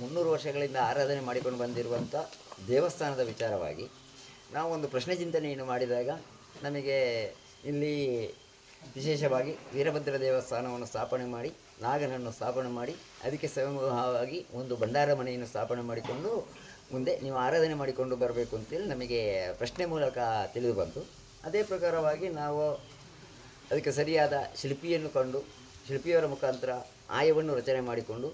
ಮುನ್ನೂರು ವರ್ಷಗಳಿಂದ ಆರಾಧನೆ ಮಾಡಿಕೊಂಡು ಬಂದಿರುವಂಥ ದೇವಸ್ಥಾನದ ವಿಚಾರವಾಗಿ ನಾವು ಒಂದು ಪ್ರಶ್ನೆ ಚಿಂತನೆಯನ್ನು ಮಾಡಿದಾಗ ನಮಗೆ ಇಲ್ಲಿ ವಿಶೇಷವಾಗಿ ವೀರಭದ್ರ ದೇವಸ್ಥಾನವನ್ನು ಸ್ಥಾಪನೆ ಮಾಡಿ, ನಾಗನನ್ನು ಸ್ಥಾಪನೆ ಮಾಡಿ, ಅದಕ್ಕೆ ಸಮೂಹವಾಗಿ ಒಂದು ಭಂಡಾರ ಮನೆಯನ್ನು ಸ್ಥಾಪನೆ ಮಾಡಿಕೊಂಡು ಮುಂದೆ ನೀವು ಆರಾಧನೆ ಮಾಡಿಕೊಂಡು ಬರಬೇಕು ಅಂತೇಳಿ ನಮಗೆ ಪ್ರಶ್ನೆ ಮೂಲಕ ತಿಳಿದು ಬಂತು. ಅದೇ ಪ್ರಕಾರವಾಗಿ ನಾವು ಅದಕ್ಕೆ ಸರಿಯಾದ ಶಿಲ್ಪಿಯನ್ನು ಕಂಡು, ಶಿಲ್ಪಿಯವರ ಮುಖಾಂತರ ಆಯವನ್ನು ರಚನೆ ಮಾಡಿಕೊಂಡು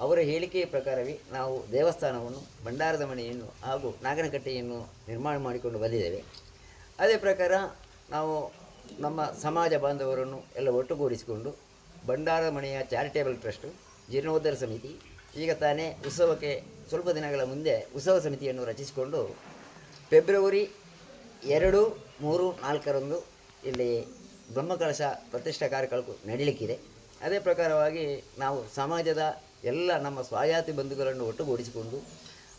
ಅವರ ಹೇಳಿಕೆಯ ಪ್ರಕಾರವೇ ನಾವು ದೇವಸ್ಥಾನವನ್ನು, ಭಂಡಾರದ ಮನೆಯನ್ನು ಹಾಗೂ ನಾಗನಕಟ್ಟೆಯನ್ನು ನಿರ್ಮಾಣ ಮಾಡಿಕೊಂಡು ಬಂದಿದ್ದೇವೆ. ಅದೇ ಪ್ರಕಾರ ನಾವು ನಮ್ಮ ಸಮಾಜ ಬಾಂಧವರನ್ನು ಎಲ್ಲ ಒಟ್ಟುಗೂಡಿಸಿಕೊಂಡು ಭಂಡಾರ ಮನೆಯ ಚಾರಿಟೇಬಲ್ ಟ್ರಸ್ಟು, ಜೀರ್ಣೋದ್ಧಾರ ಸಮಿತಿ, ಈಗ ತಾನೇ ಉತ್ಸವಕ್ಕೆ ಸ್ವಲ್ಪ ದಿನಗಳ ಮುಂದೆ ಉತ್ಸವ ಸಮಿತಿಯನ್ನು ರಚಿಸಿಕೊಂಡು ಫೆಬ್ರವರಿ ಎರಡು, ಮೂರು, ನಾಲ್ಕರಂದು ಇಲ್ಲಿ ಬ್ರಹ್ಮಕಳಶ ಪ್ರತಿಷ್ಠಾ ಕಾರ್ಯಕ್ರಮ ನಡೀಲಿಕ್ಕಿದೆ. ಅದೇ ಪ್ರಕಾರವಾಗಿ ನಾವು ಸಮಾಜದ ಎಲ್ಲ ನಮ್ಮ ಸ್ವಾಯಾತಿ ಬಂಧುಗಳನ್ನು ಒಟ್ಟುಗೂಡಿಸಿಕೊಂಡು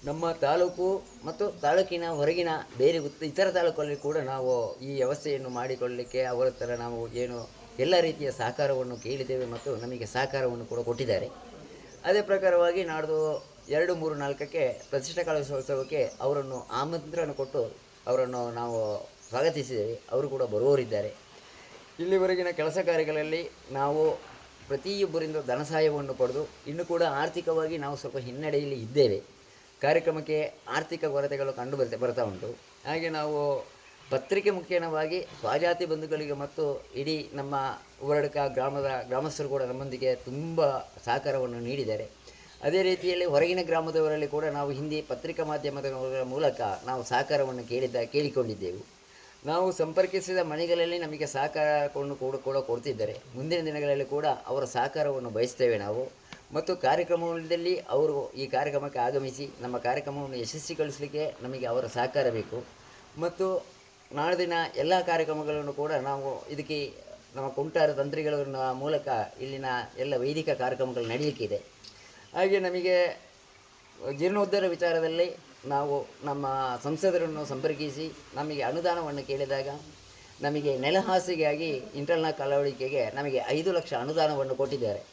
ನಮ್ಮ ತಾಲೂಕು ಮತ್ತು ತಾಲೂಕಿನ ಹೊರಗಿನ ಬೇರೆ ಇತರ ತಾಲೂಕಲ್ಲಿ ಕೂಡ ನಾವು ಈ ವ್ಯವಸ್ಥೆಯನ್ನು ಮಾಡಿಕೊಳ್ಳಲಿಕ್ಕೆ ಅವರ ಥರ ನಾವು ಏನು ಎಲ್ಲ ರೀತಿಯ ಸಹಕಾರವನ್ನು ಕೇಳಿದ್ದೇವೆ ಮತ್ತು ನಮಗೆ ಸಹಕಾರವನ್ನು ಕೂಡ ಕೊಟ್ಟಿದ್ದಾರೆ. ಅದೇ ಪ್ರಕಾರವಾಗಿ ನಾಡ್ದು ಎರಡು ಮೂರು ನಾಲ್ಕಕ್ಕೆ ಪ್ರತಿಷ್ಠಾ ಕಲಶೋತ್ಸವಕ್ಕೆ ಅವರನ್ನು ಆಮಂತ್ರಣ ಕೊಟ್ಟು ಅವರನ್ನು ನಾವು ಸ್ವಾಗತಿಸಿದ್ದೇವೆ. ಅವರು ಕೂಡ ಬರುವವರಿದ್ದಾರೆ. ಇಲ್ಲಿವರೆಗಿನ ಕೆಲಸ ಕಾರ್ಯಗಳಲ್ಲಿ ನಾವು ಪ್ರತಿಯೊಬ್ಬರಿಂದ ಧನ ಸಹಾಯವನ್ನು ಪಡೆದು ಇನ್ನು ಕೂಡ ಆರ್ಥಿಕವಾಗಿ ನಾವು ಸ್ವಲ್ಪ ಹಿನ್ನಡೆಯಲ್ಲಿ ಇದ್ದೇವೆ. ಕಾರ್ಯಕ್ರಮಕ್ಕೆ ಆರ್ಥಿಕ ಕೊರತೆಗಳು ಕಂಡು ಬರ್ತಾ ಬರ್ತಾ ಉಂಟು. ಹಾಗೆ ನಾವು ಪತ್ರಿಕೆ ಮುಖೇನವಾಗಿ ಸ್ವಜಾತಿ ಬಂಧುಗಳಿಗೆ ಮತ್ತು ಇಡೀ ನಮ್ಮ ಊರಡಕ ಗ್ರಾಮದ ಗ್ರಾಮಸ್ಥರು ಕೂಡ ನಮ್ಮೊಂದಿಗೆ ತುಂಬ ಸಹಕಾರವನ್ನು ನೀಡಿದ್ದಾರೆ. ಅದೇ ರೀತಿಯಲ್ಲಿ ಹೊರಗಿನ ಗ್ರಾಮದವರಲ್ಲಿ ಕೂಡ ನಾವು ಹಿಂದಿ ಪತ್ರಿಕಾ ಮಾಧ್ಯಮದ ಮೂಲಕ ನಾವು ಸಹಕಾರವನ್ನು ಕೇಳಿದ್ದ, ಕೇಳಿಕೊಂಡಿದ್ದೆವು. ನಾವು ಸಂಪರ್ಕಿಸಿದ ಮನೆಗಳಲ್ಲಿ ನಮಗೆ ಸಹಕಾರವನ್ನು ಕೂಡ ಕೂಡ ಕೊಡ್ತಿದ್ದಾರೆ. ಮುಂದಿನ ದಿನಗಳಲ್ಲಿ ಕೂಡ ಅವರ ಸಹಕಾರವನ್ನು ಬಯಸ್ತೇವೆ ನಾವು. ಮತ್ತು ಕಾರ್ಯಕ್ರಮದಲ್ಲಿ ಅವರು ಈ ಕಾರ್ಯಕ್ರಮಕ್ಕೆ ಆಗಮಿಸಿ ನಮ್ಮ ಕಾರ್ಯಕ್ರಮವನ್ನು ಯಶಸ್ವಿಗೊಳಿಸಲಿಕ್ಕೆ ನಮಗೆ ಅವರ ಸಹಕಾರ ಬೇಕು. ಮತ್ತು ನಾಳಿನ ಎಲ್ಲ ಕಾರ್ಯಕ್ರಮಗಳನ್ನು ಕೂಡ ನಾವು ಇದಕ್ಕೆ ನಮ್ಮ ಕುಂಟಾರ ತಂತ್ರಿಗಳ ಮೂಲಕ ಇಲ್ಲಿನ ಎಲ್ಲ ವೈದಿಕ ಕಾರ್ಯಕ್ರಮಗಳು ನಡೆಯಲಿಕ್ಕಿದೆ. ಹಾಗೆ ನಮಗೆ ಜೀರ್ಣೋದ್ಧಾರ ವಿಚಾರದಲ್ಲಿ ನಾವು ನಮ್ಮ ಸಂಸದರನ್ನು ಸಂಪರ್ಕಿಸಿ ನಮಗೆ ಅನುದಾನವನ್ನು ಕೇಳಿದಾಗ ನಮಗೆ ನೆಲಹಾಸಿಗೆಯಾಗಿ ಇಂಟರ್ನಲ್ ಕಲಾವಳಿಕೆಗೆ ನಮಗೆ ಐದು ಲಕ್ಷ ಅನುದಾನವನ್ನು ಕೊಟ್ಟಿದ್ದಾರೆ.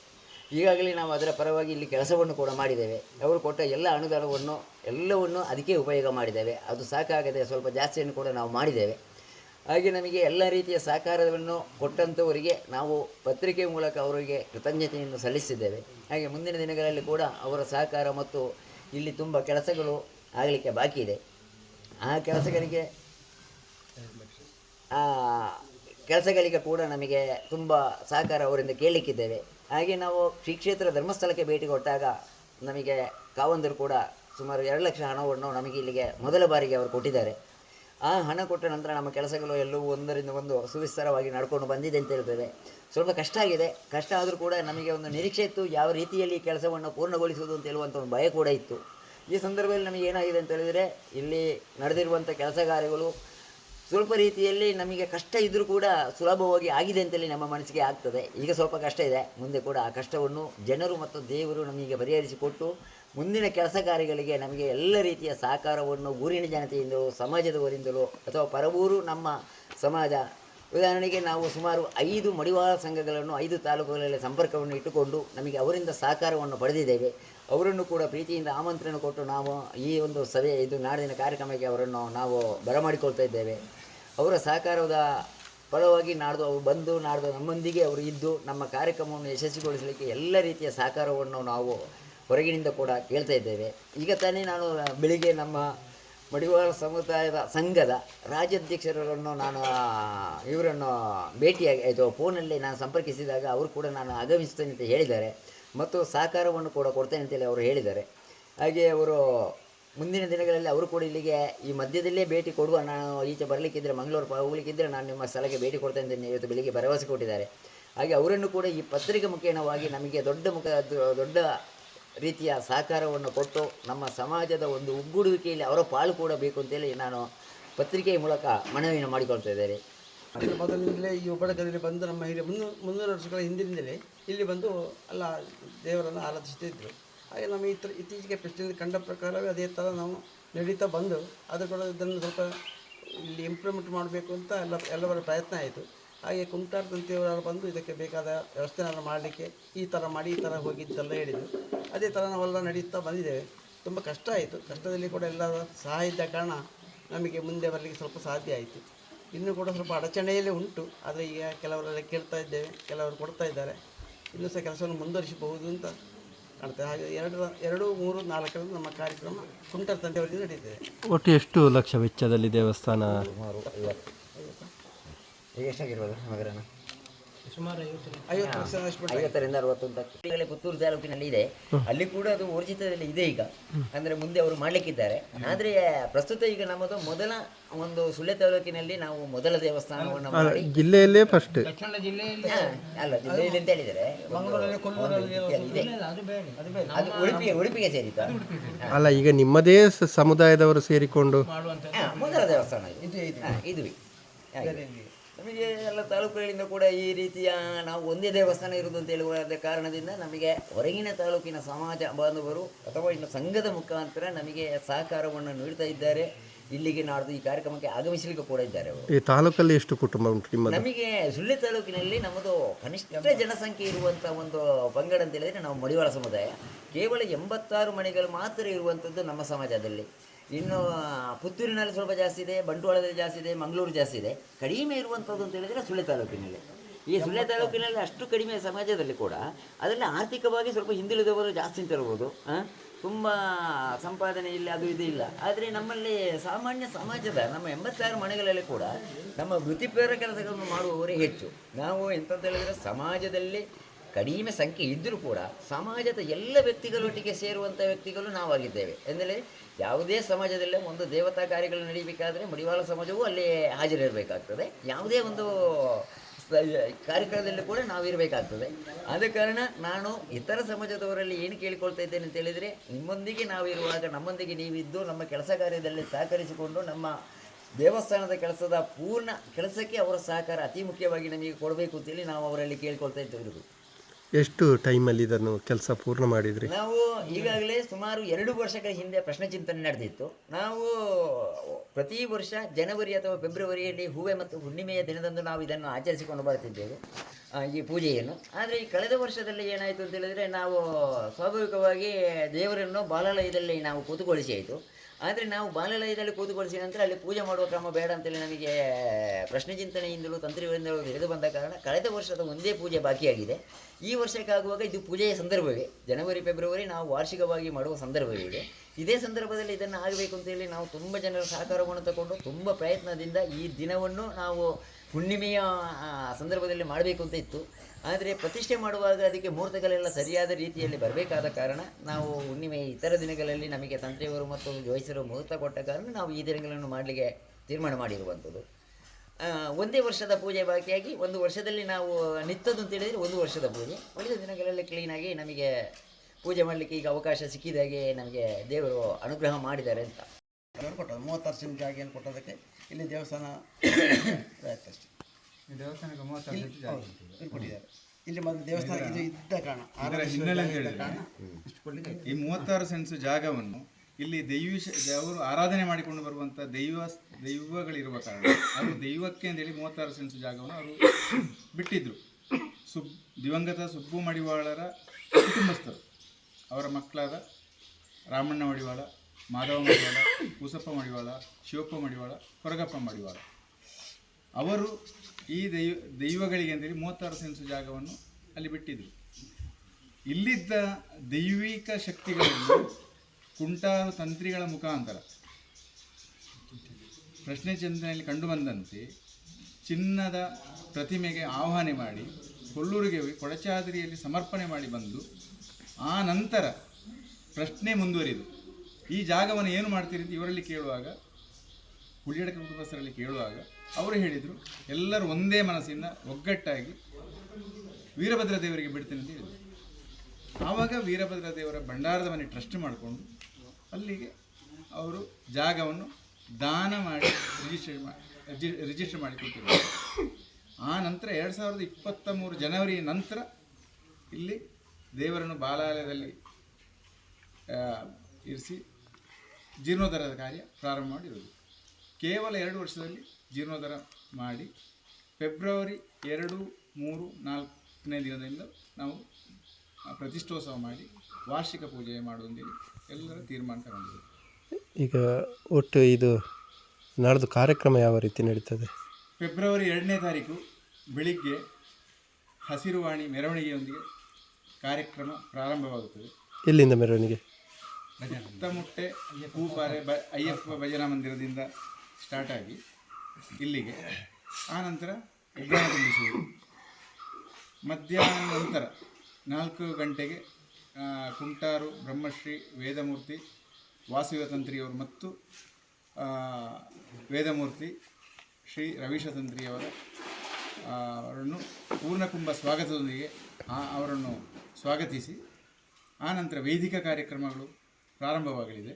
ಈಗಾಗಲೇ ನಾವು ಅದರ ಪರವಾಗಿ ಇಲ್ಲಿ ಕೆಲಸವನ್ನು ಕೂಡ ಮಾಡಿದ್ದೇವೆ. ಅವರು ಕೊಟ್ಟ ಎಲ್ಲ ಅನುದಾನವನ್ನು ಎಲ್ಲವನ್ನು ಅದಕ್ಕೆ ಉಪಯೋಗ ಮಾಡಿದ್ದೇವೆ. ಅದು ಸಾಕಾಗದೆ ಸ್ವಲ್ಪ ಜಾಸ್ತಿಯನ್ನು ಕೂಡ ನಾವು ಮಾಡಿದ್ದೇವೆ. ಹಾಗೆ ನಮಗೆ ಎಲ್ಲ ರೀತಿಯ ಸಹಕಾರವನ್ನು ಕೊಟ್ಟಂಥವರಿಗೆ ನಾವು ಪತ್ರಿಕೆ ಮೂಲಕ ಅವರಿಗೆ ಕೃತಜ್ಞತೆಯನ್ನು ಸಲ್ಲಿಸಿದ್ದೇವೆ. ಹಾಗೆ ಮುಂದಿನ ದಿನಗಳಲ್ಲಿ ಕೂಡ ಅವರ ಸಹಕಾರ ಮತ್ತು ಇಲ್ಲಿ ತುಂಬ ಕೆಲಸಗಳು ಆಗಲಿಕ್ಕೆ ಬಾಕಿ ಇದೆ. ಆ ಕೆಲಸಗಳಿಗೆ ಆ ಕೆಲಸಗಳಿಗೆ ಕೂಡ ನಮಗೆ ತುಂಬ ಸಹಕಾರ ಅವರಿಂದ ಕೇಳಲಿಕ್ಕಿದ್ದೇವೆ. ಹಾಗೆ ನಾವು ಶ್ರೀ ಕ್ಷೇತ್ರ ಧರ್ಮಸ್ಥಳಕ್ಕೆ ಭೇಟಿ ಕೊಟ್ಟಾಗ ನಮಗೆ ಕಾವಂದರು ಕೂಡ ಸುಮಾರು ಎರಡು ಲಕ್ಷ ಹಣವನ್ನು ನಮಗೆ ಇಲ್ಲಿಗೆ ಮೊದಲ ಬಾರಿಗೆ ಅವರು ಕೊಟ್ಟಿದ್ದಾರೆ. ಆ ಹಣ ಕೊಟ್ಟ ನಂತರ ನಮ್ಮ ಕೆಲಸಗಳು ಎಲ್ಲವೂ ಒಂದರಿಂದ ಒಂದು ಸುವಿಸ್ತಾರವಾಗಿ ನಡ್ಕೊಂಡು ಬಂದಿದೆ ಅಂತ ಹೇಳ್ತೇವೆ. ಸ್ವಲ್ಪ ಕಷ್ಟ ಆಗಿದೆ. ಕಷ್ಟ ಆದರೂ ಕೂಡ ನಮಗೆ ಒಂದು ನಿರೀಕ್ಷೆ ಇತ್ತು ಯಾವ ರೀತಿಯಲ್ಲಿ ಕೆಲಸವನ್ನು ಪೂರ್ಣಗೊಳಿಸುವುದು ಅಂತ ಹೇಳುವಂಥ ಒಂದು ಭಯ ಕೂಡ ಇತ್ತು. ಈ ಸಂದರ್ಭದಲ್ಲಿ ನಮಗೆ ಏನಾಗಿದೆ ಅಂತ ಹೇಳಿದರೆ, ಇಲ್ಲಿ ನಡೆದಿರುವಂಥ ಕೆಲಸ ಕಾರ್ಯಗಳು ಸ್ವಲ್ಪ ರೀತಿಯಲ್ಲಿ ನಮಗೆ ಕಷ್ಟ ಇದ್ದರೂ ಕೂಡ ಸುಲಭವಾಗಿ ಆಗಿದೆ ಅಂತೇಳಿ ನಮ್ಮ ಮನಸ್ಸಿಗೆ ಆಗ್ತದೆ. ಈಗ ಸ್ವಲ್ಪ ಕಷ್ಟ ಇದೆ. ಮುಂದೆ ಕೂಡ ಆ ಕಷ್ಟವನ್ನು ಜನರು ಮತ್ತು ದೇವರು ನಮಗೆ ಪರಿಹರಿಸಿಕೊಟ್ಟು ಮುಂದಿನ ಕೆಲಸ ನಮಗೆ ಎಲ್ಲ ರೀತಿಯ ಸಹಕಾರವನ್ನು ಊರಿನ ಜನತೆಯಿಂದಲೂ, ಸಮಾಜದವರಿಂದಲೂ ಅಥವಾ ಪರವೂರು ನಮ್ಮ ಸಮಾಜ, ಉದಾಹರಣೆಗೆ ನಾವು ಸುಮಾರು ಐದು ಮಡಿವಾಳ ಸಂಘಗಳನ್ನು, ಐದು ತಾಲೂಕುಗಳಲ್ಲಿ ಸಂಪರ್ಕವನ್ನು ಇಟ್ಟುಕೊಂಡು ನಮಗೆ ಅವರಿಂದ ಸಹಕಾರವನ್ನು ಪಡೆದಿದ್ದೇವೆ. ಅವರನ್ನು ಕೂಡ ಪ್ರೀತಿಯಿಂದ ಆಮಂತ್ರಣ ಕೊಟ್ಟು ನಾವು ಈ ಒಂದು ಸಭೆ, ಇದು ನಾಡಿನ ಕಾರ್ಯಕ್ರಮಕ್ಕೆ ಅವರನ್ನು ನಾವು ಬರಮಾಡಿಕೊಳ್ತಾ ಇದ್ದೇವೆ. ಅವರ ಸಹಕಾರದ ಫಲವಾಗಿ ನಾಡ್ದು ಅವರು ಬಂದು, ನಾಡ್ದು ನಮ್ಮೊಂದಿಗೆ ಅವರು ಇದ್ದು, ನಮ್ಮ ಕಾರ್ಯಕ್ರಮವನ್ನು ಯಶಸ್ವಿಗೊಳಿಸಲಿಕ್ಕೆ ಎಲ್ಲ ರೀತಿಯ ಸಹಕಾರವನ್ನು ನಾವು ಹೊರಗಿನಿಂದ ಕೂಡ ಕೇಳ್ತಾ ಇದ್ದೇವೆ. ಈಗ ತಾನೇ ನಾನು ಬೆಳಿಗ್ಗೆ ನಮ್ಮ ಮಡಿವಾಳ ಸಮುದಾಯದ ಸಂಘದ ರಾಜ್ಯಾಧ್ಯಕ್ಷರನ್ನು ನಾನು, ಇವರನ್ನು ಭೇಟಿಯಾಗಿ, ಇದು ಫೋನಲ್ಲಿ ನಾನು ಸಂಪರ್ಕಿಸಿದಾಗ ಅವರು ಕೂಡ ನಾನು ಆಗಮಿಸ್ತೇನೆ ಅಂತ ಹೇಳಿದ್ದಾರೆ. ಮತ್ತು ಸಹಕಾರವನ್ನು ಕೂಡ ಕೊಡ್ತೇನೆ ಅಂತೇಳಿ ಅವರು ಹೇಳಿದ್ದಾರೆ. ಹಾಗೆ ಅವರು ಮುಂದಿನ ದಿನಗಳಲ್ಲಿ ಅವರು ಕೂಡ ಇಲ್ಲಿಗೆ ಈ ಮಧ್ಯದಲ್ಲೇ ಭೇಟಿ ಕೊಡುವ, ನಾನು ಈಚೆ ಬರಲಿಕ್ಕಿದ್ದರೆ ಮಂಗಳೂರು ಹೋಗ್ಲಿಕ್ಕಿದ್ರೆ ನಾನು ನಿಮ್ಮ ಸ್ಥಳಕ್ಕೆ ಭೇಟಿ ಕೊಡ್ತೇನೆ ಅಂತ ಇವತ್ತು ಬೆಳಿಗ್ಗೆ ಭರವಸೆ ಕೊಟ್ಟಿದ್ದಾರೆ. ಹಾಗೆ ಅವರನ್ನು ಕೂಡ ಈ ಪತ್ರಿಕೆ ಮುಖೇನವಾಗಿ ನಮಗೆ ದೊಡ್ಡ ಮುಖ, ದೊಡ್ಡ ರೀತಿಯ ಸಹಕಾರವನ್ನು ಕೊಟ್ಟು ನಮ್ಮ ಸಮಾಜದ ಒಂದು ಒಗ್ಗೂಡುವಿಕೆಯಲ್ಲಿ ಅವರ ಪಾಲು ಕೂಡ ಬೇಕು ಅಂತೇಳಿ ನಾನು ಪತ್ರಿಕೆಯ ಮೂಲಕ ಮನವಿಯನ್ನು ಮಾಡಿಕೊಳ್ತಾ ಇದ್ದೇನೆ. ಅದರ ಮೊದಲಿಂದಲೇ ಈ ಉಬ್ಬಳಕದಲ್ಲಿ ಬಂದು ನಮ್ಮ ಹಿರಿಯ ಮುನ್ನೂರು ಮುನ್ನೂರು ವರ್ಷಗಳ ಹಿಂದಿನಿಂದಲೇ ಇಲ್ಲಿ ಬಂದು ಎಲ್ಲ ದೇವರನ್ನು ಆರಾಧಿಸುತ್ತಿದ್ದರು ಹಾಗೆ ನಮ್ಮ ಇತರ ಇತ್ತೀಚೆಗೆ ಪ್ರಶ್ನೆಯಲ್ಲಿ ಕಂಡ ಪ್ರಕಾರವೇ ಅದೇ ಥರ ನಾವು ನಡೀತಾ ಬಂದು ಅದು ಕೂಡ ಇದನ್ನು ಸ್ವಲ್ಪ ಇಲ್ಲಿ ಇಂಪ್ರೂವ್ಮೆಂಟ್ ಮಾಡಬೇಕು ಅಂತ ಎಲ್ಲ ಎಲ್ಲವರ ಪ್ರಯತ್ನ ಆಯಿತು. ಹಾಗೆ ಕುಂಟಾರದಂತೆಯವರು ಬಂದು ಇದಕ್ಕೆ ಬೇಕಾದ ವ್ಯವಸ್ಥೆಯನ್ನು ಮಾಡಲಿಕ್ಕೆ ಈ ಥರ ಮಾಡಿ ಈ ಥರ ಹೋಗಿ ಅಂತೆಲ್ಲ ಹೇಳಿದರು. ಅದೇ ಥರ ನಾವೆಲ್ಲ ನಡೀತಾ ಬಂದಿದ್ದೇವೆ. ತುಂಬ ಕಷ್ಟ ಆಯಿತು. ಕಷ್ಟದಲ್ಲಿ ಕೂಡ ಎಲ್ಲರ ಸಹಾಯ ಕಾರಣ ನಮಗೆ ಮುಂದೆ ಬರಲಿಕ್ಕೆ ಸ್ವಲ್ಪ ಸಾಧ್ಯ ಆಯಿತು. ಇನ್ನೂ ಕೂಡ ಸ್ವಲ್ಪ ಅಡಚಣೆಯಲ್ಲೇ ಉಂಟು. ಆದರೆ ಈಗ ಕೆಲವರೆಲ್ಲ ಕೇಳ್ತಾ ಇದ್ದೇವೆ ಕೆಲವರು ಕೊಡ್ತಾ ಇದ್ದಾರೆ. ಇನ್ನೂ ಸಹ ಕೆಲಸವನ್ನು ಮುಂದುವರಿಸಬಹುದು ಅಂತ ಕಾಣ್ತದೆ ಹಾಗೆ ಎರಡು ಎರಡು ಮೂರು ನಾಲ್ಕರಂದು ನಮ್ಮ ಕಾರ್ಯಕ್ರಮ ಕುಂಟರ್ ತಂದೆಯವರಿಗೆ ನಡೀತದೆ. ಒಟ್ಟು ಎಷ್ಟು ಲಕ್ಷ ವೆಚ್ಚದಲ್ಲಿ ದೇವಸ್ಥಾನ? ಸುಮಾರು ಐವತ್ತು. ಈಗ ಎಷ್ಟಾಗಿರ್ಬೋದು ಐವತ್ತು ಐವತ್ತರಿಂದ ಅರವತ್ತು ಅಂತ ಈಗಲೇ ಪುತ್ತೂರು ತಾಲೂಕಿನಲ್ಲಿ ಇದೆ. ಅಲ್ಲಿ ಕೂಡ ಅದು ಊರ್ಜಿತದಲ್ಲಿ ಇದೆ ಈಗ. ಅಂದ್ರೆ ಮುಂದೆ ಅವರು ಮಾಡ್ಲಿಕ್ಕಿದ್ದಾರೆ. ಆದ್ರೆ ಪ್ರಸ್ತುತ ಈಗ ನಮ್ಮದು ಮೊದಲ ಒಂದು ಸುಳ್ಳೆ ತಾಲೂಕಿನಲ್ಲಿ ನಾವು ಮೊದಲ ದೇವಸ್ಥಾನವನ್ನು ಮಾಡಿ ಜಿಲ್ಲೆಯಲ್ಲೇ ಫಸ್ಟ್ ಹಾ, ಅಲ್ಲ ಜಿಲ್ಲೆಯಲ್ಲಿ ಅಂತ ಹೇಳಿದರೆ ಇದೆ. ಅದು ಉಡುಪಿಗೆ ಉಡುಪಿಗೆ ಸೇರಿತಾ ಅಲ್ಲ ಈಗ ನಿಮ್ಮದೇ ಸ- ಸಮುದಾಯದವರು ಸೇರಿಕೊಂಡು ಮೊದಲ ದೇವಸ್ಥಾನ ಇದು. ಹಾ, ಇದುವೆ. ಹಾಗೆ. ನಮಗೆ ಎಲ್ಲ ತಾಲೂಕುಗಳಿಂದ ಕೂಡ ಈ ರೀತಿಯ ನಾವು ಒಂದೇ ದೇವಸ್ಥಾನ ಇರುವುದು ಅಂತ ಹೇಳುವ ಕಾರಣದಿಂದ ನಮಗೆ ಹೊರಗಿನ ತಾಲೂಕಿನ ಸಮಾಜ ಬಾಂಧವರು ಅಥವಾ ಇನ್ನು ಸಂಘದ ಮುಖಾಂತರ ನಮಗೆ ಸಹಕಾರವನ್ನು ನೀಡ್ತಾ ಇದ್ದಾರೆ. ಇಲ್ಲಿಗೆ ನಾಡ್ದು ಈ ಕಾರ್ಯಕ್ರಮಕ್ಕೆ ಆಗಮಿಸಲಿಕ್ಕೆ ಕೂಡ ಇದ್ದಾರೆ ಅವರು. ಈ ತಾಲೂಕಲ್ಲಿ ಎಷ್ಟು ಕುಟುಂಬ ಉಂಟು ನಿಮ್ಮ ನಮಗೆ ಸುಳ್ಳಿ ತಾಲೂಕಿನಲ್ಲಿ ನಮ್ಮದು ಕನಿಷ್ಠ ಜನಸಂಖ್ಯೆ ಇರುವಂಥ ಒಂದು ಪಂಗಡ ಅಂತ ಹೇಳಿದ್ರೆ ನಾವು ಮಡಿವಾಳ ಸಮುದಾಯ. ಕೇವಲ ಎಂಬತ್ತಾರು ಮನೆಗಳು ಮಾತ್ರ ಇರುವಂಥದ್ದು ನಮ್ಮ ಸಮಾಜದಲ್ಲಿ. ಇನ್ನು ಪುತ್ತೂರಿನಲ್ಲಿ ಸ್ವಲ್ಪ ಜಾಸ್ತಿ ಇದೆ, ಬಂಟ್ವಾಳದಲ್ಲಿ ಜಾಸ್ತಿ ಇದೆ, ಮಂಗಳೂರು ಜಾಸ್ತಿ ಇದೆ. ಕಡಿಮೆ ಇರುವಂಥದ್ದು ಅಂತ ಹೇಳಿದರೆ ಸುಳ್ಳೆ ತಾಲೂಕಿನಲ್ಲಿ. ಈ ಸುಳ್ಳೆ ತಾಲೂಕಿನಲ್ಲಿ ಅಷ್ಟು ಕಡಿಮೆ ಸಮಾಜದಲ್ಲಿ ಕೂಡ ಅದರಲ್ಲಿ ಆರ್ಥಿಕವಾಗಿ ಸ್ವಲ್ಪ ಹಿಂದುಳಿದವರು ಜಾಸ್ತಿ ಅಂತ ಇರ್ಬೋದು ತುಂಬ ಸಂಪಾದನೆ ಇಲ್ಲ, ಅದು ಇದು ಇಲ್ಲ. ಆದರೆ ನಮ್ಮಲ್ಲಿ ಸಾಮಾನ್ಯ ಸಮಾಜದ, ನಮ್ಮ ಎಂಬತ್ತಾರು ಮನೆಗಳಲ್ಲಿ ಕೂಡ ನಮ್ಮ ವೃತ್ತಿಪರ ಕೆಲಸಗಳನ್ನು ಮಾಡುವವರೇ ಹೆಚ್ಚು. ನಾವು ಎಂತಂತ ಹೇಳಿದರೆ ಸಮಾಜದಲ್ಲಿ ಕಡಿಮೆ ಸಂಖ್ಯೆ ಇದ್ದರೂ ಕೂಡ ಸಮಾಜದ ಎಲ್ಲ ವ್ಯಕ್ತಿಗಳೊಟ್ಟಿಗೆ ಸೇರುವಂಥ ವ್ಯಕ್ತಿಗಳು ನಾವಾಗಿದ್ದೇವೆ. ಎಂದರೆ ಯಾವುದೇ ಸಮಾಜದಲ್ಲೇ ಒಂದು ದೇವತಾ ಕಾರ್ಯಗಳು ನಡೀಬೇಕಾದರೆ ಮಡಿವಾಳ ಸಮಾಜವೂ ಅಲ್ಲಿ ಹಾಜರಿರಬೇಕಾಗ್ತದೆ. ಯಾವುದೇ ಒಂದು ಕಾರ್ಯಕ್ರಮದಲ್ಲಿ ಕೂಡ ನಾವು ಇರಬೇಕಾಗ್ತದೆ ಆದ ಕಾರಣ ನಾನು ಇತರ ಸಮಾಜದವರಲ್ಲಿ ಏನು ಕೇಳಿಕೊಳ್ತಾ ಇದ್ದೇನೆ ಅಂತ ಹೇಳಿದರೆ, ನಿಮ್ಮೊಂದಿಗೆ ನಾವು ಇರುವಾಗ ನಮ್ಮೊಂದಿಗೆ ನೀವಿದ್ದು, ನಮ್ಮ ಕೆಲಸ ಕಾರ್ಯದಲ್ಲಿ ಸಹಕರಿಸಿಕೊಂಡು ನಮ್ಮ ದೇವಸ್ಥಾನದ ಕೆಲಸದ ಪೂರ್ಣ ಕೆಲಸಕ್ಕೆ ಅವರ ಸಹಕಾರ ಅತಿ ಮುಖ್ಯವಾಗಿ ನಮಗೆ ಕೊಡಬೇಕು ಅಂತೇಳಿ ನಾವು ಅವರಲ್ಲಿ ಕೇಳ್ಕೊಳ್ತಾ ಇದ್ದೇವೆ ಎಷ್ಟು ಟೈಮಲ್ಲಿ ಇದನ್ನು ಕೆಲಸ ಪೂರ್ಣ ಮಾಡಿದ್ರಿ? ನಾವು ಈಗಾಗಲೇ ಸುಮಾರು ಎರಡು ವರ್ಷಗಳ ಹಿಂದೆ ಪ್ರಶ್ನೆ ಚಿಂತನೆ ನಡೆದಿತ್ತು. ನಾವು ಪ್ರತಿ ವರ್ಷ ಜನವರಿ ಅಥವಾ ಫೆಬ್ರವರಿಯಲ್ಲಿ ಹೂವೆ ಮತ್ತು ಹುಣ್ಣಿಮೆಯ ದಿನದಂದು ನಾವು ಇದನ್ನು ಆಚರಿಸಿಕೊಂಡು ಬರ್ತಿದ್ದೇವೆ ಈ ಪೂಜೆಯನ್ನು. ಆದರೆ ಈ ಕಳೆದ ವರ್ಷದಲ್ಲಿ ಏನಾಯಿತು ಅಂತ ಹೇಳಿದರೆ ನಾವು ಸ್ವಾಭಾವಿಕವಾಗಿ ದೇವರನ್ನು ಬಾಲಾಲಯದಲ್ಲಿ ನಾವು ಕೂತುಕೊಳಿಸಿ ಆಯಿತು. ಆದರೆ ನಾವು ಬಾಲಾಲಯದಲ್ಲಿ ಕೂತುಕೊಳಿಸಿದ ನಂತರ ಅಲ್ಲಿ ಪೂಜೆ ಮಾಡುವ ಕ್ರಮ ಬೇಡ ಅಂತೇಳಿ ನಮಗೆ ಪ್ರಶ್ನೆ ಚಿಂತನೆಯಿಂದಲೂ ತಂತ್ರಿಗಳಿಂದಲೂ ತಿಳಿದು ಬಂದ ಕಾರಣ ಕಳೆದ ವರ್ಷದ ಒಂದೇ ಪೂಜೆ ಬಾಕಿಯಾಗಿದೆ ಈ ವರ್ಷಕ್ಕಾಗುವಾಗ ಇದು ಪೂಜೆಯ ಸಂದರ್ಭವೇ. ಜನವರಿ, ಫೆಬ್ರವರಿ ನಾವು ವಾರ್ಷಿಕವಾಗಿ ಮಾಡುವ ಸಂದರ್ಭವಿದೆ ಇದೇ. ಸಂದರ್ಭದಲ್ಲಿ ಇದನ್ನು ಆಗಬೇಕು ಅಂತೇಳಿ ನಾವು ತುಂಬ ಜನರ ಸಹಕಾರವನ್ನು ತಗೊಂಡು ತುಂಬ ಪ್ರಯತ್ನದಿಂದ ಈ ದಿನವನ್ನು ನಾವು ಹುಣ್ಣಿಮೆಯ ಸಂದರ್ಭದಲ್ಲಿ ಮಾಡಬೇಕು ಅಂತ ಇತ್ತು. ಆದರೆ ಪ್ರತಿಷ್ಠೆ ಮಾಡುವಾಗ ಅದಕ್ಕೆ ಮುಹೂರ್ತಗಳೆಲ್ಲ ಸರಿಯಾದ ರೀತಿಯಲ್ಲಿ ಬರಬೇಕಾದ ಕಾರಣ ನಾವು ಹುಣ್ಣಿಮೆ ಇತರ ದಿನಗಳಲ್ಲಿ ನಮಗೆ ತಂತ್ರಿಯವರು ಮತ್ತು ಜೋಯಿಸರು ಮುಹೂರ್ತ ಕೊಟ್ಟ ಕಾರಣ ನಾವು ಈ ದಿನಗಳನ್ನು ಮಾಡಲಿಕ್ಕೆ ತೀರ್ಮಾನ ಮಾಡಿರುವಂಥದ್ದು. ಒಂದೇ ವರ್ಷದ ಪೂಜೆ ಬಾಕಿಯಾಗಿ ಒಂದು ವರ್ಷದಲ್ಲಿ ನಾವು ನಿತ್ತದು ಅಂತ ಹೇಳಿದರೆ ಒಂದು ವರ್ಷದ ಪೂಜೆ. ಉಳಿದ ದಿನಗಳಲ್ಲಿ ಕ್ಲೀನಾಗಿ ನಮಗೆ ಪೂಜೆ ಮಾಡಲಿಕ್ಕೆ ಈಗ ಅವಕಾಶ ಸಿಕ್ಕಿದಾಗೆ ನಮಗೆ ದೇವರು ಅನುಗ್ರಹ ಮಾಡಿದ್ದಾರೆ ಅಂತ. ಕೊಟ್ಟರು ಮೂವತ್ತು ವರ್ಷ ಜಾಗಿಯನ್ನು ಕೊಟ್ಟೋದಕ್ಕೆ? ಇಲ್ಲಿ ದೇವಸ್ಥಾನ ಅಷ್ಟೇ. ಇಲ್ಲಿ ಮೂವತ್ತಾರು ಇಲ್ಲಿ ಕೊಟ್ಟಿದ್ದಾರೆ ಇಲ್ಲಿ ಮೊದಲು ದೇವಸ್ಥಾನ ಇದು ಇದ್ದ ಕಾರಣ. ಇದರ ಹಿನ್ನೆಲೆ ಅಂತ ಹೇಳಿದ್ರೆ ಈ ಮೂವತ್ತಾರು ಸೆನ್ಸ್ ಜಾಗವನ್ನು ಇಲ್ಲಿ ದೈವಿಶ ಅವರು ಆರಾಧನೆ ಮಾಡಿಕೊಂಡು ಬರುವಂತ ದೈವ ದೈವಗಳಿರುವ ಕಾರಣ. ಅವರು ದೈವಕ್ಕೆ ಅಂತೇಳಿ ಮೂವತ್ತಾರು ಸೆನ್ಸ್ ಜಾಗವನ್ನು ಅವರು ಬಿಟ್ಟಿದ್ರು. ಸುಬ್ ದಿವಂಗತ ಸುಬ್ಬು ಮಡಿವಾಳರ ಕುಟುಂಬಸ್ಥರು. ಅವರ ಮಕ್ಕಳಾದ ರಾಮಣ್ಣ ಮಡಿವಾಳ ಮಾಧವ ಮಡಿವಾಳ ಕೂಸಪ್ಪ ಮಡಿವಾಳ ಶಿವಪ್ಪ ಮಡಿವಾಳ ಕೊರಗಪ್ಪ ಮಡಿವಾಳ. ಅವರು ಈ ದೈವ, ದೈವಗಳಿಗೆ ಅಂತೇಳಿ ಮೂವತ್ತಾರು ಸೆನ್ಸು ಜಾಗವನ್ನು ಅಲ್ಲಿ ಬಿಟ್ಟಿದ್ರು. ಇಲ್ಲಿದ್ದ ದೈವಿಕ ಶಕ್ತಿಗಳನ್ನು ಕುಂಟಾರು ತಂತ್ರಿಗಳ ಮುಖಾಂತರ ಪ್ರಶ್ನೆ ಚಿಂತನೆಯಲ್ಲಿ ಕಂಡುಬಂದಂತೆ ಚಿನ್ನದ ಪ್ರತಿಮೆಗೆ ಆಹ್ವಾನ ಮಾಡಿ ಕೊಲ್ಲೂರಿಗೆ ಕೊಡಚಾದ್ರಿಯಲ್ಲಿ ಸಮರ್ಪಣೆ ಮಾಡಿ ಬಂದು ಆ ನಂತರ ಪ್ರಶ್ನೆ ಮುಂದುವರಿದು. ಈ ಜಾಗವನ್ನು ಏನು ಮಾಡ್ತೀರಿ ಅಂತ ಇವರಲ್ಲಿ ಕೇಳುವಾಗ ಹುಳಿಯಡಕ ಕುಟುಂಬಸ್ಥರಲ್ಲಿ ಕೇಳುವಾಗ ಅವರು ಹೇಳಿದರು, ಎಲ್ಲರೂ ಒಂದೇ ಮನಸ್ಸಿಂದ ಒಗ್ಗಟ್ಟಾಗಿ ವೀರಭದ್ರ ದೇವರಿಗೆ ಬಿಡ್ತೇನೆ ಅಂತ ಹೇಳಿದರು. ಆವಾಗ ವೀರಭದ್ರ ದೇವರ ಭಂಡಾರದ ಮನೆ ಟ್ರಸ್ಟ್ ಮಾಡಿಕೊಂಡು ಅಲ್ಲಿಗೆ ಅವರು ಜಾಗವನ್ನು ದಾನ ಮಾಡಿ ರಿಜಿಸ್ಟರ್ ಮಾಡಿ ರಿಜಿಸ್ಟರ್ ಮಾಡಿ ಆ ನಂತರ ಎರಡು ಸಾವಿರದ ಇಪ್ಪತ್ತ ಮೂರು ಜನವರಿ ನಂತರ ಇಲ್ಲಿ ದೇವರನ್ನು ಬಾಲಾಲಯದಲ್ಲಿ ಇರಿಸಿ ಜೀರ್ಣೋದ್ಧಾರದ ಕಾರ್ಯ ಪ್ರಾರಂಭ ಮಾಡಿರುವುದು ಕೇವಲ ಎರಡು ವರ್ಷದಲ್ಲಿ ಜೀರ್ಣೋದ್ಧಾರ ಮಾಡಿ ಫೆಬ್ರವರಿ ಎರಡು ಮೂರು ನಾಲ್ಕನೇ ದಿನದಿಂದ ನಾವು ಪ್ರತಿಷ್ಠೋತ್ಸವ ಮಾಡಿ ವಾರ್ಷಿಕ ಪೂಜೆ ಮಾಡುವಂತೇಳಿ ಎಲ್ಲರ ತೀರ್ಮಾನ ತಗೊಂಡಿದ್ದೇವೆ ಈಗ ಒಟ್ಟು ಇದು ನಾಡ್ದು ಕಾರ್ಯಕ್ರಮ ಯಾವ ರೀತಿ ನಡೀತದೆ? ಫೆಬ್ರವರಿ ಎರಡನೇ ತಾರೀಕು ಬೆಳಿಗ್ಗೆ ಹಸಿರುವಾಣಿ ಮೆರವಣಿಗೆಯೊಂದಿಗೆ ಕಾರ್ಯಕ್ರಮ ಪ್ರಾರಂಭವಾಗುತ್ತದೆ. ಎಲ್ಲಿಂದ ಮೆರವಣಿಗೆ? ಸುತ್ತಮುಟ್ಟೆ ಹೂಪಾರೆ ಬ ಅಯ್ಯಪ್ಪ ಭಜನಾ ಮಂದಿರದಿಂದ ಸ್ಟಾರ್ಟ್ ಆಗಿ ಇಲ್ಲಿಗೆ. ಆನಂತರ ಉಗ್ರಾಣ ತುಂಬಿಸುವುದು ಮಧ್ಯಾಹ್ನ ನಂತರ ನಾಲ್ಕು ಗಂಟೆಗೆ ಕುಂಟಾರು ಬ್ರಹ್ಮಶ್ರೀ ವೇದಮೂರ್ತಿ ವಾಸುದೇವ ತಂತ್ರಿಯವರು ಮತ್ತು ವೇದಮೂರ್ತಿ ಶ್ರೀ ರವೀಶ ತಂತ್ರಿಯವರ ಆ, ಅವರನ್ನು ಪೂರ್ಣಕುಂಭ ಸ್ವಾಗತದೊಂದಿಗೆ ಅವರನ್ನು ಸ್ವಾಗತಿಸಿ. ಆನಂತರ ವೈದಿಕ ಕಾರ್ಯಕ್ರಮಗಳು ಪ್ರಾರಂಭವಾಗಲಿದೆ.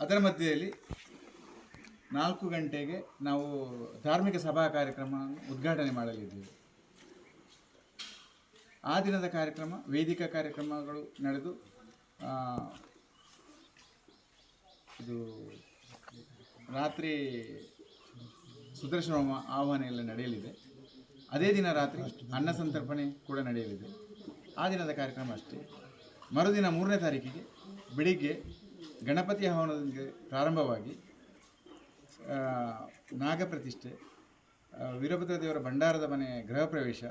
ಅದರ ಮಧ್ಯದಲ್ಲಿ ನಾಲ್ಕು ಗಂಟೆಗೆ ನಾವು ಧಾರ್ಮಿಕ ಸಭಾ ಕಾರ್ಯಕ್ರಮವನ್ನು ಉದ್ಘಾಟನೆ ಮಾಡಲಿದ್ದೇವೆ. ಆ ದಿನದ ಕಾರ್ಯಕ್ರಮ, ವೇದಿಕಾ ಕಾರ್ಯಕ್ರಮಗಳು ನಡೆದು ಇದು ರಾತ್ರಿ ಸುದರ್ಶನ ಆಹ್ವಾನ ಎಲ್ಲ ನಡೆಯಲಿದೆ. ಅದೇ ದಿನ ರಾತ್ರಿ ಅನ್ನ ಸಂತರ್ಪಣೆ ಕೂಡ ನಡೆಯಲಿದೆ. ಆ ದಿನದ ಕಾರ್ಯಕ್ರಮ ಅಷ್ಟೇ. ಮರುದಿನ ಮೂರನೇ ತಾರೀಕಿಗೆ ಬೆಳಿಗ್ಗೆ ಗಣಪತಿ ಹವನದೊಂದಿಗೆ ಪ್ರಾರಂಭವಾಗಿ ನಾಗಪ್ರತಿಷ್ಠೆ ವೀರಭದ್ರ ದೇವರ ಭಂಡಾರದ ಮನೆ ಗೃಹ ಪ್ರವೇಶ,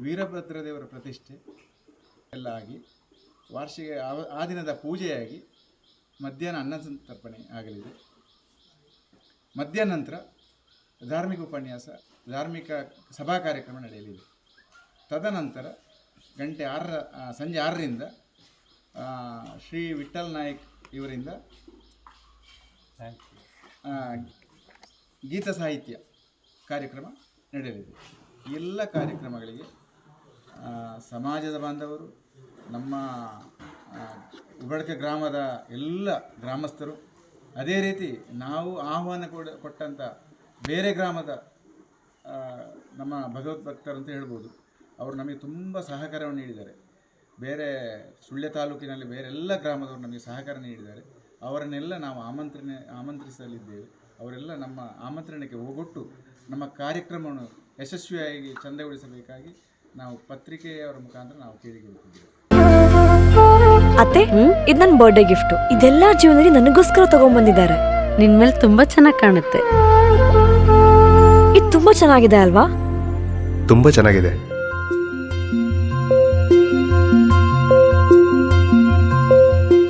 ವೀರಭದ್ರ ದೇವರ ಪ್ರತಿಷ್ಠೆ ಎಲ್ಲ ಆಗಿ, ವಾರ್ಷಿಕ ಆ- ದಿನದ ಪೂಜೆಯಾಗಿ ಮಧ್ಯಾಹ್ನ ಅನ್ನ ಸಂತರ್ಪಣೆ ಆಗಲಿದೆ. ಮಧ್ಯಾಹ್ನ ನಂತರ ಧಾರ್ಮಿಕ ಉಪನ್ಯಾಸ, ಧಾರ್ಮಿಕ ಸಭಾ ಕಾರ್ಯಕ್ರಮ ನಡೆಯಲಿದೆ. ತದನಂತರ ಗಂಟೆ ಆರರ ಸಂಜೆ ಆರರಿಂದ ಶ್ರೀ ವಿಠಲ್ ನಾಯಕ್ ಇವರಿಂದ? ಗೀತ ಸಾಹಿತ್ಯ ಕಾರ್ಯಕ್ರಮ ನಡೆಯಲಿದೆ. ಎಲ್ಲ ಕಾರ್ಯಕ್ರಮಗಳಿಗೆ ಸಮಾಜದ ಬಾಂಧವರು ನಮ್ಮ ಆ, ಉಬಳಕ ಗ್ರಾಮದ ಎಲ್ಲ ಗ್ರಾಮಸ್ಥರು ಅದೇ ರೀತಿ ನಾವು ಆಹ್ವಾನ ಕೊಡ ಕೊಟ್ಟಂಥ ಬೇರೆ ಗ್ರಾಮದ ನಮ್ಮ ಭಗವದ್ಭಕ್ತರು ಅಂತ ಹೇಳ್ಬೋದು ಅವರು ನಮಗೆ ತುಂಬ ಸಹಕಾರವನ್ನು ನೀಡಿದ್ದಾರೆ. ಬೇರೆ ಸುಳ್ಯ ತಾಲೂಕಿನಲ್ಲಿ ಬೇರೆ ಎಲ್ಲ ಗ್ರಾಮದವರು ನಮಗೆ ಸಹಕಾರ ನೀಡಿದ್ದಾರೆ. ಅವರನ್ನೆಲ್ಲ ನಾವು ಆಮಂತ್ರಣ ಆಮಂತ್ರಿಸಲಿದ್ದೇವೆ. ಅವರೆಲ್ಲ ನಮ್ಮ ಆಮಂತ್ರಣಕ್ಕೆ ಹೋಗೊಟ್ಟು ನಮ್ಮ ಕಾರ್ಯಕ್ರಮವನ್ನು ಯಶಸ್ವಿಯಾಗಿ ಚಂದಗೊಳಿಸಬೇಕಾಗಿ ನಾವು ಪತ್ರಿಕೆಯವರ ಮುಖಾಂತರ ನಾವು ಕೇಳಿಕೊಳ್ಳುತ್ತಿದ್ದೇವೆ ಅತ್ತೆ ಇದು ನನ್ನ ಬರ್ಡೇ ಗಿಫ್ಟ್ ಇದೆಲ್ಲ ಜೀವನದಲ್ಲಿ ನನಗೋಸ್ಕರ ತಗೊಂಡ್ಬಂದಿದ್ದಾರೆ. ನಿನ್ ಮೇಲೆ ತುಂಬಾ ಚೆನ್ನಾಗಿ ಕಾಣುತ್ತೆ. ಇದು ತುಂಬಾ ಚೆನ್ನಾಗಿದೆ ಅಲ್ವಾ? ತುಂಬಾ ಚೆನ್ನಾಗಿದೆ.